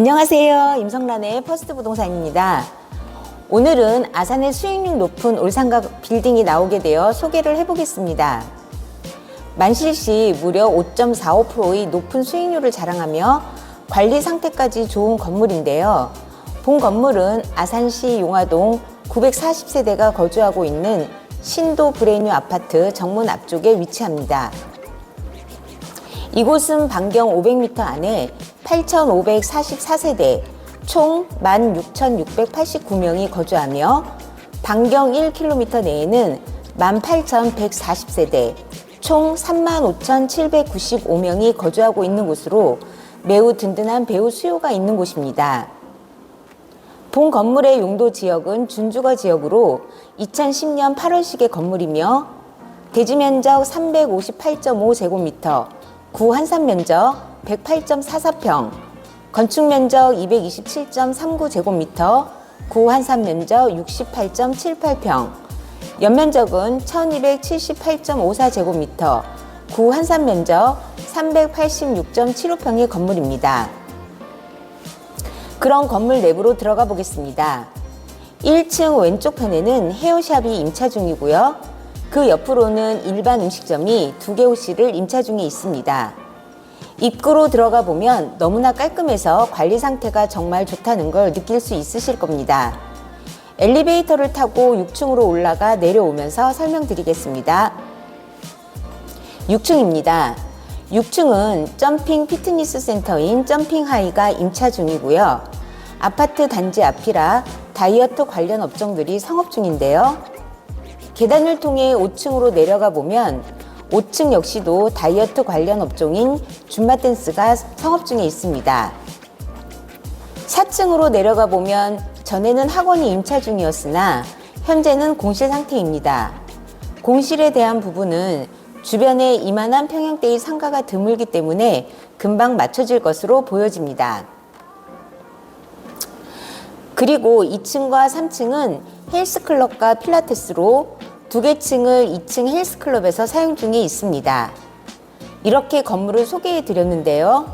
안녕하세요. 임성란의 퍼스트 부동산입니다. 오늘은 아산의 수익률 높은 올상가 빌딩이 나오게 되어 소개를 해보겠습니다. 만실시 무려 5.45%의 높은 수익률을 자랑하며 관리 상태까지 좋은 건물인데요. 본 건물은 아산시 용화동 940세대가 거주하고 있는 신도 브레뉴 아파트 정문 앞쪽에 위치합니다. 이곳은 반경 500m 안에 8,544세대, 총 16,689명이 거주하며 반경 1km 내에는 18,140세대, 총 35,795명이 거주하고 있는 곳으로 매우 든든한 배우 수요가 있는 곳입니다. 본 건물의 용도 지역은 준주거 지역으로 2010년 8월식의 건물이며 대지 면적 358.5제곱미터, 구 한산 면적 108.44평, 건축 면적 227.39제곱미터, 구 한산 면적 68.78평, 연면적은 1278.54제곱미터, 구 한산 면적 386.75평의 건물입니다. 그런 건물 내부로 들어가 보겠습니다. 1층 왼쪽 편에는 헤어샵이 임차 중이고요. 그 옆으로는 일반 음식점이 두 개 호실을 임차 중에 있습니다. 입구로 들어가 보면 너무나 깔끔해서 관리 상태가 정말 좋다는 걸 느낄 수 있으실 겁니다. 엘리베이터를 타고 6층으로 올라가 내려오면서 설명드리겠습니다. 6층입니다. 6층은 점핑 피트니스 센터인 점핑 하이가 임차 중이고요. 아파트 단지 앞이라 다이어트 관련 업종들이 성업 중인데요. 계단을 통해 5층으로 내려가 보면 5층 역시도 다이어트 관련 업종인 줌바 댄스가 성업 중에 있습니다. 4층으로 내려가 보면 전에는 학원이 임차 중이었으나 현재는 공실 상태입니다. 공실에 대한 부분은 주변에 이만한 평형대의 상가가 드물기 때문에 금방 맞춰질 것으로 보여집니다. 그리고 2층과 3층은 헬스클럽과 필라테스로 두 개 층을 2층 헬스클럽에서 사용 중에 있습니다. 이렇게 건물을 소개해 드렸는데요.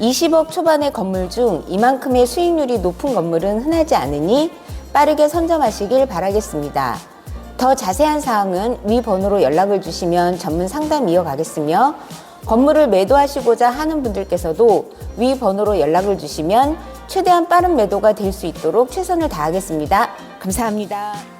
20억 초반의 건물 중 이만큼의 수익률이 높은 건물은 흔하지 않으니 빠르게 선점하시길 바라겠습니다. 더 자세한 사항은 위 번호로 연락을 주시면 전문 상담 이어가겠으며 건물을 매도하시고자 하는 분들께서도 위 번호로 연락을 주시면 최대한 빠른 매도가 될 수 있도록 최선을 다하겠습니다. 감사합니다.